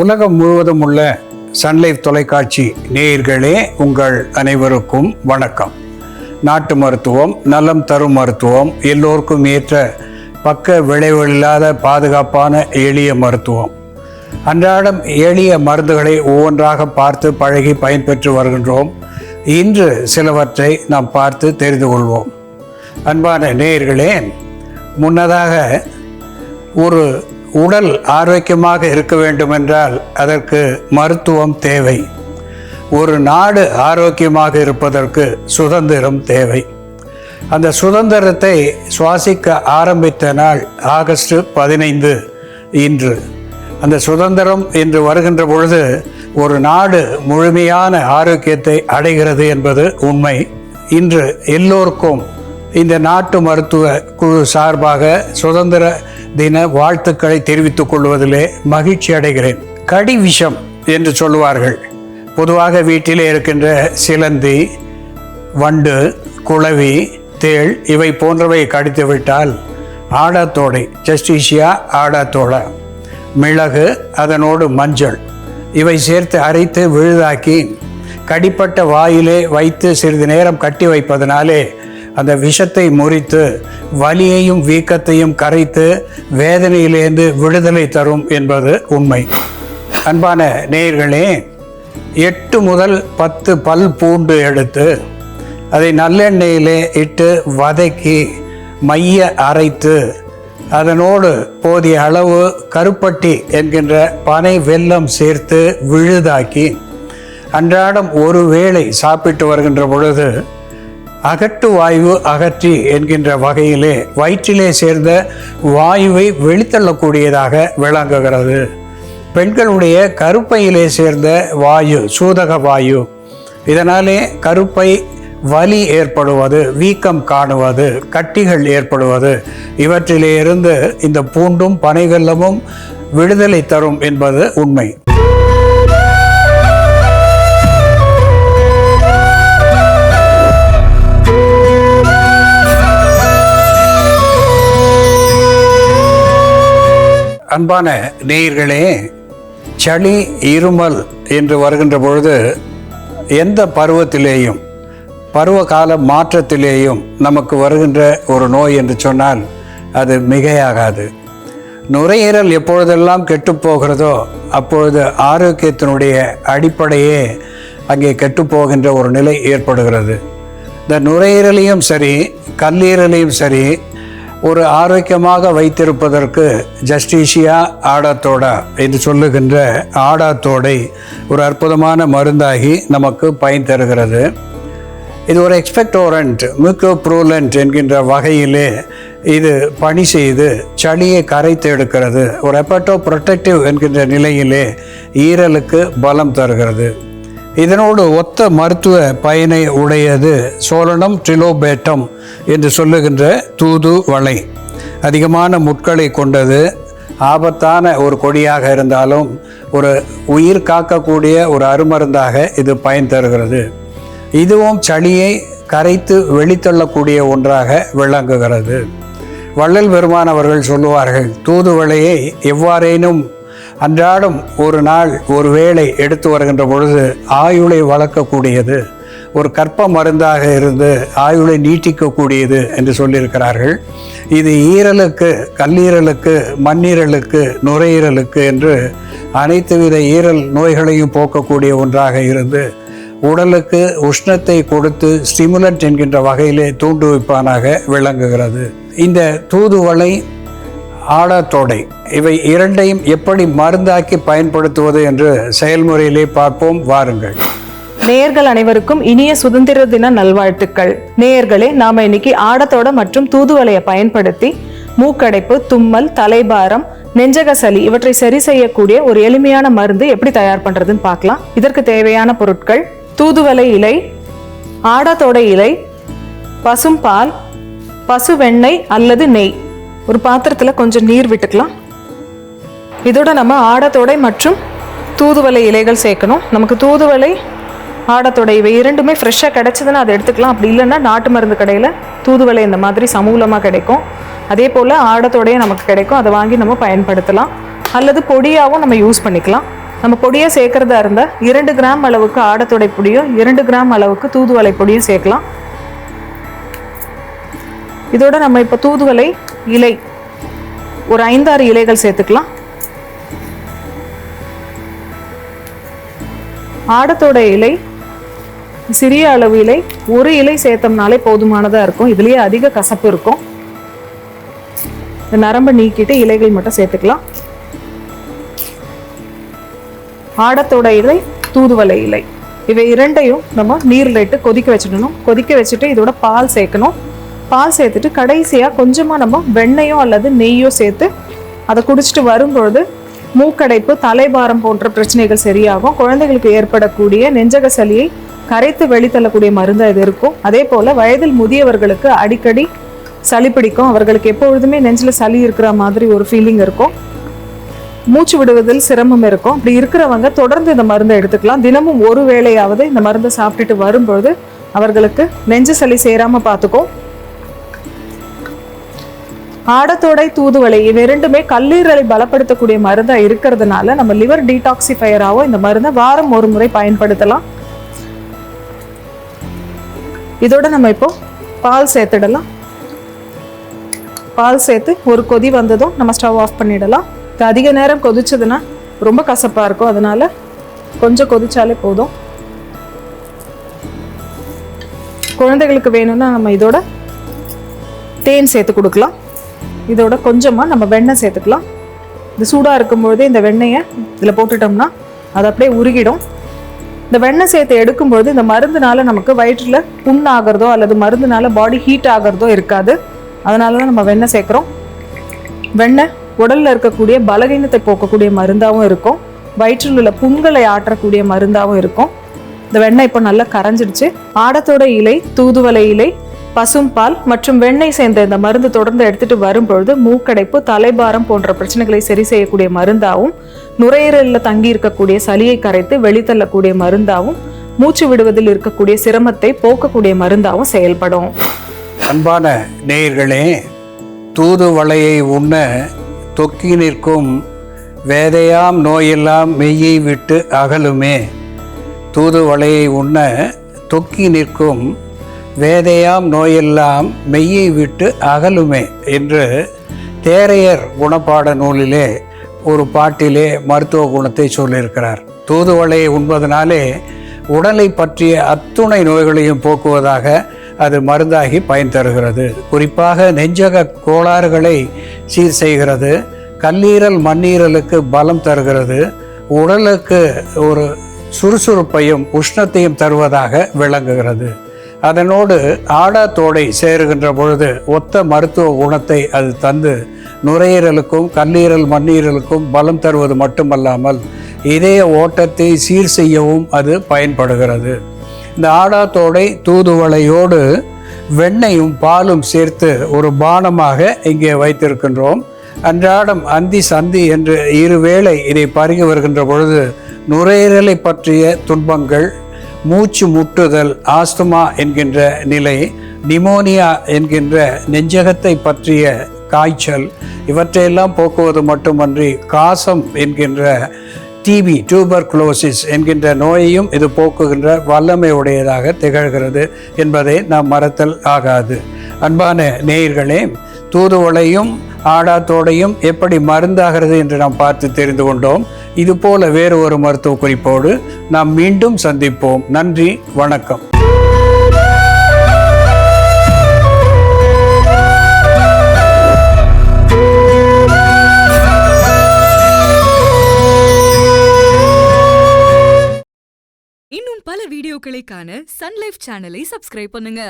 உலகம் முழுவதும் உள்ள சன்லைஃப் தொலைக்காட்சி நேயர்களே உங்கள் அனைவருக்கும் வணக்கம். நாட்டு மருத்துவம் நலம் தரும் மருத்துவம் எல்லோருக்கும் ஏற்ற பக்க விளைவில்லாத பாதுகாப்பான எளிய மருத்துவம். அன்றாடம் எளிய மருந்துகளை ஒவ்வொன்றாக பார்த்து பழகி பயன்பெற்று வருகின்றோம். இன்று சிலவற்றை நாம் பார்த்து தெரிந்து கொள்வோம். அன்பான நேயர்களே முன்னதாக ஒரு உடல் ஆரோக்கியமாக இருக்க வேண்டுமென்றால் அதற்கு மருத்துவம் தேவை. ஒரு நாடு ஆரோக்கியமாக இருப்பதற்கு சுதந்திரம் தேவை. அந்த சுதந்திரத்தை சுவாசிக்க ஆரம்பித்த நாள் ஆகஸ்ட் பதினைந்து இன்று. அந்த சுதந்திரம் என்று வருகின்ற பொழுது ஒரு நாடு முழுமையான ஆரோக்கியத்தை அடைகிறது என்பது உண்மை. இன்று எல்லோருக்கும் இந்த நாட்டு மருத்துவ குழு சார்பாக சுதந்திர தின வாழ்த்துக்களை தெரிவித்துக் கொள்வதிலே மகிழ்ச்சி அடைகிறேன். கடி விஷம் என்று சொல்லுவார்கள். பொதுவாக வீட்டிலே இருக்கின்ற சிலந்தி வண்டு குளவி தேள் இவை போன்றவை கடித்து விட்டால் ஆடாத்தோடை ஜஸ்டிஷியா ஆடாத்தோடை. மிளகு அதனோடு மஞ்சள். இவை சேர்த்து அரைத்து விழுதாக்கி கடிப்பட்ட வாயிலே வைத்து சிறிது நேரம் கட்டி வைப்பதனாலே அந்த விஷத்தை முறித்து வலியையும் வீக்கத்தையும் கரைத்து வேதனையிலேருந்து விடுதலை தரும் என்பது உண்மை. அன்பான நேயர்களே எட்டு முதல் பத்து பல் பூண்டு எடுத்து அதை நல்லெண்ணெயிலே இட்டு வதக்கி மைய அரைத்து அதனோடு போதிய அளவு கருப்பட்டி என்கின்ற பனை வெல்லம் சேர்த்து விழுதாக்கி அன்றாடம் ஒரு வேளை சாப்பிட்டு வருகின்ற பொழுது அகட்டு வாயு அகற்றி என்கின்ற வகையிலே வயிற்றிலே சேர்ந்த வாயுவை வெளித்தள்ளக்கூடியதாக விளங்குகிறது. பெண்களுடைய கருப்பையிலே சேர்ந்த வாயு சூதக வாயு. இதனாலே கருப்பை வலி ஏற்படுவது வீக்கம் காணுவது கட்டிகள் ஏற்படுவது. இவற்றிலே இருந்து இந்த பூண்டும் பனைவெல்லமும் விடுதலை தரும் என்பது உண்மை. அன்பான நேயர்களே சளி இருமல் என்று வருகின்ற பொழுது எந்த பருவத்திலேயும் பருவ கால மாற்றத்திலேயும் நமக்கு வருகின்ற ஒரு நோய் என்று சொன்னால் அது மிகையாகாது. நுரையீரல் எப்பொழுதெல்லாம் கெட்டுப்போகிறதோ அப்பொழுது ஆரோக்கியத்தினுடைய அடிப்படையே அங்கே கெட்டுப்போகின்ற ஒரு நிலை ஏற்படுகிறது. இந்த நுரையீரலையும் சரி கல்லீரலையும் சரி ஒரு ஆரோக்கியமாக வைத்திருப்பதற்கு ஜஸ்டிஷியா ஆடாத்தோடா என்று சொல்லுகின்ற ஆடாத்தோடை ஒரு அற்புதமான மருந்தாகி நமக்கு பயன் தருகிறது. இது ஒரு எக்ஸ்பெக்டோரண்ட் மியூக்கோப்ரூலண்ட் என்கின்ற வகையிலே இது பணி செய்து சளியை கரைத்து எடுக்கிறது. ஒரு எப்பட்டோ ப்ரொடெக்டிவ் என்கின்ற நிலையிலே ஈரலுக்கு பலம் தருகிறது. இதனோடு ஒத்த மருத்துவ பயனை உடையது சோழனம் ட்ரிலோபேட்டம் என்று சொல்லுகின்ற தூது வளை. அதிகமான முட்களை கொண்டது ஆபத்தான ஒரு கொடியாக இருந்தாலும் ஒரு உயிர் காக்கக்கூடிய ஒரு அருமருந்தாக இது பயன் தருகிறது. இதுவும் சளியை கரைத்து வெளித்தள்ளக்கூடிய ஒன்றாக விளங்குகிறது. வள்ளல் பெருமான் அவர்கள் சொல்லுவார்கள் தூதுவளையை எவ்வாறேனும் அன்றாடம் ஒரு நாள் ஒரு வேளை எடுத்து வருகின்ற பொழுது ஆயுளை வளர்க்கக்கூடியது ஒரு கற்ப மருந்தாக இருந்து ஆயுளை நீட்டிக்கக்கூடியது என்று சொல்லியிருக்கிறார்கள். இது ஈரலுக்கு கல்லீரலுக்கு மண்ணீரலுக்கு நுரையீரலுக்கு என்று அனைத்து வித ஈரல் நோய்களையும் போக்கக்கூடிய ஒன்றாக இருந்து உடலுக்கு உஷ்ணத்தை கொடுத்து ஸ்டிமுலண்ட் என்கின்ற வகையிலே தூண்டுவிப்பானாக விளங்குகிறது. இந்த தூதுவளை ஆடாத்தோடை இவை இரண்டையும் எப்படி மருந்தாக்கி பயன்படுத்துவது என்று செயல்முறையிலே பார்ப்போம் வாருங்கள். நேயர்கள் அனைவருக்கும் இனிய சுதந்திர தின நல்வாழ்த்துக்கள். நேயர்களே நாம இன்னைக்கு ஆடத்தோட மற்றும் தூதுவலையை பயன்படுத்தி மூக்கடைப்பு தும்மல் தலைபாரம் நெஞ்சக சளி இவற்றை சரி செய்யக்கூடிய ஒரு எளிமையான மருந்து எப்படி தயார் பண்றதுன்னு பார்க்கலாம். இதற்கு தேவையான பொருட்கள் தூதுவளை இலை ஆடத்தோட இலை பசும்பால் பசு வெண்ணெய் அல்லது நெய். ஒரு பாத்திரத்தில் கொஞ்சம் நீர் விட்டுக்கலாம். இதோட நம்ம ஆடத்தொடை மற்றும் தூதுவளை இலைகள் சேர்க்கணும். நமக்கு தூதுவளை ஆடத்தொடை இவை இரண்டுமே ஃப்ரெஷ்ஷாக கிடச்சிதுன்னா அதை எடுத்துக்கலாம். அப்படி இல்லைன்னா நாட்டு மருந்து கடையில் தூதுவளை இந்த மாதிரி சமூலமாக கிடைக்கும். அதே போல் ஆடத்தோடையும் நமக்கு கிடைக்கும். அதை வாங்கி நம்ம பயன்படுத்தலாம். அல்லது பொடியாகவும் நம்ம யூஸ் பண்ணிக்கலாம். நம்ம பொடியை சேர்க்குறதா இருந்தால் இரண்டு கிராம் அளவுக்கு ஆடத்தொடை பொடியும் இரண்டு கிராம் அளவுக்கு தூதுவளை பொடியும் சேர்க்கலாம். இதோட நம்ம இப்போ தூதுவளை இலை ஒரு ஐந்தாறு இலைகள் சேர்த்துக்கலாம். ஆடத்தோட இலை சிறிய அளவு இலை ஒரு இலை சேர்த்தோம்னாலே போதுமானதாக இருக்கும். இதுலயே அதிக கசப்பு இருக்கும். இந்த நரம்பை நீக்கிட்டு இலைகள் மட்டும் சேர்த்துக்கலாம். ஆடத்தோட இலை தூதுவளை இலை. இவை இரண்டையும் நம்ம நீரில் இட்டு கொதிக்க வச்சிடணும். கொதிக்க வச்சுட்டு இதோட பால் சேர்க்கணும். பால் சேர்த்துட்டு கடைசியாக கொஞ்சமாக நம்ம வெண்ணையோ அல்லது நெய்யோ சேர்த்து அதை குடிச்சிட்டு வரும்பொழுது மூக்கடைப்பு தலைபாரம் போன்ற பிரச்சனைகள் சரியாகும். குழந்தைகளுக்கு ஏற்படக்கூடிய நெஞ்சக சளியை கரைத்து வெளித்தள்ளக்கூடிய மருந்து இது இருக்கும். அதே போல் வயதில் முதியவர்களுக்கு அடிக்கடி சளி பிடிக்கும். அவர்களுக்கு எப்பொழுதுமே நெஞ்சில் சளி இருக்கிற மாதிரி ஒரு ஃபீலிங் இருக்கும். மூச்சு விடுவதில் சிரமம் இருக்கும். அப்படி இருக்கிறவங்க தொடர்ந்து இந்த மருந்தை எடுத்துக்கலாம். தினமும் ஒரு வேளையாவது இந்த மருந்தை சாப்பிட்டுட்டு வரும்பொழுது அவர்களுக்கு நெஞ்சு சளி சேராமல் பார்த்துக்கும் ஆடத்தோடை தூதுவளை இவை இரண்டுமே கல்லீரலை பலப்படுத்தக்கூடிய மருந்தாக இருக்கிறதுனால நம்ம லிவர் டீடாக்சிஃபையராகவும் இந்த மருந்தை வாரம் ஒரு முறை பயன்படுத்தலாம். இதோட நம்ம இப்போ பால் சேர்த்துடலாம். பால் சேர்த்து ஒரு கொதி வந்ததும் நம்ம ஸ்டவ் ஆஃப் பண்ணிடலாம். இது அதிக நேரம் கொதிச்சதுன்னா ரொம்ப கசப்பாக இருக்கும். அதனால கொஞ்சம் கொதிச்சாலே போதும். குழந்தைகளுக்கு வேணும்னா நம்ம இதோட தேன் சேர்த்து கொடுக்கலாம். இதோட கொஞ்சமாக நம்ம வெண்ணெய் சேர்த்துக்கலாம். இது சூடாக இருக்கும்பொழுதே இந்த வெண்ணெயை இதில் போட்டுட்டோம்னா அது அப்படியே உருகிடும். இந்த வெண்ணெய் சேர்த்து எடுக்கும்பொழுது இந்த மருந்துனால நமக்கு வயிற்றில் புண் ஆகிறதோ அல்லது மருந்துனால பாடி ஹீட் ஆகிறதோ இருக்காது. அதனால தான் நம்ம வெண்ணெய் சேர்க்குறோம். வெண்ணெய் உடலில் இருக்கக்கூடிய பலகீனத்தை போக்கக்கூடிய மருந்தாகவும் இருக்கும். வயிற்றில் உள்ள புண்களை ஆற்றக்கூடிய மருந்தாகவும் இருக்கும். இந்த வெண்ணெய் இப்போ நல்லா கரைஞ்சிடுச்சு. ஆடத்தோட இலை தூதுவளை இலை பசும்பால் மற்றும் வெண்ணெய் சேர்ந்த இந்த மருந்து தொடர்ந்து எடுத்துட்டு வரும்பொழுது மூக்கடைப்பு தலைபாரம் போன்ற பிரச்சனைகளை சரி செய்யக்கூடிய மருந்தாகவும் நுரையீரலில் தங்கி இருக்கக்கூடிய சளியை கரைத்து வெளித்தள்ளக்கூடிய மருந்தாகவும் மூச்சு விடுவதில் இருக்கக்கூடிய சிரமத்தை போக்கக்கூடிய மருந்தாகவும் செயல்படும். அன்பான நேயர்களே தூதுவளையை உண்ண தொக்கி நிற்கும் வேதையாம் நோயெல்லாம் மெய்யை விட்டு அகலுமே. தூதுவளையை உண்ண தொக்கி நிற்கும் வேதையாம் நோயெல்லாம் மெய்யை விட்டு அகலுமே என்று தேரையர் குணப்பாட நூலிலே ஒரு பாட்டிலே மருத்துவ குணத்தை சொல்லியிருக்கிறார். தூதுவளையை உண்பதனாலே உடலை பற்றிய அத்துணை நோய்களையும் போக்குவதாக அது மருந்தாகி பயன் தருகிறது. குறிப்பாக நெஞ்சக கோளாறுகளை சீர் செய்கிறது. கல்லீரல் மண்ணீரலுக்கு பலம் தருகிறது. உடலுக்கு ஒரு சுறுசுறுப்பையும் உஷ்ணத்தையும் தருவதாக விளங்குகிறது. அதனோடு ஆடாத்தோடை சேருகின்ற பொழுது ஒத்த மருத்துவ குணத்தை அது தந்து நுரையீரலுக்கும் கல்லீரல் மண்ணீரலுக்கும் பலம் தருவது மட்டுமல்லாமல் இதய ஓட்டத்தை சீர் செய்யவும் அது பயன்படுகிறது. இந்த ஆடாத்தோடை தூதுவளையோடு வெண்ணையும் பாலும் சேர்த்து ஒரு பானமாக இங்கே வைத்திருக்கின்றோம். அன்றாடம் அந்தி சந்தி என்று இருவேளை இதை பருகி வருகின்ற பொழுது நுரையீரலை பற்றிய துன்பங்கள் மூச்சு முட்டுதல் ஆஸ்துமா என்கின்ற நிலை நிமோனியா என்கின்ற நெஞ்சகத்தை பற்றிய காய்ச்சல் இவற்றையெல்லாம் போக்குவது மட்டுமன்றி காசம் என்கின்ற டிபி டியூபர்குலோசிஸ் என்கின்ற நோயையும் இது போக்குகின்ற வல்லமை உடையதாக திகழ்கிறது என்பதை நாம் மறத்தல் ஆகாது. அன்பான நேயர்களே தூதுவளையும் ஆடாத்தோடையும் எப்படி மருந்தாகிறது என்று நாம் பார்த்து தெரிந்து கொண்டோம். இதுபோல வேறு ஒரு மருத்துவ குறிப்போடு நாம் மீண்டும் சந்திப்போம். நன்றி வணக்கம். இன்னும் பல வீடியோக்களை காண சன்லைஃப் சேனலை சப்ஸ்கிரைப் பண்ணுங்க.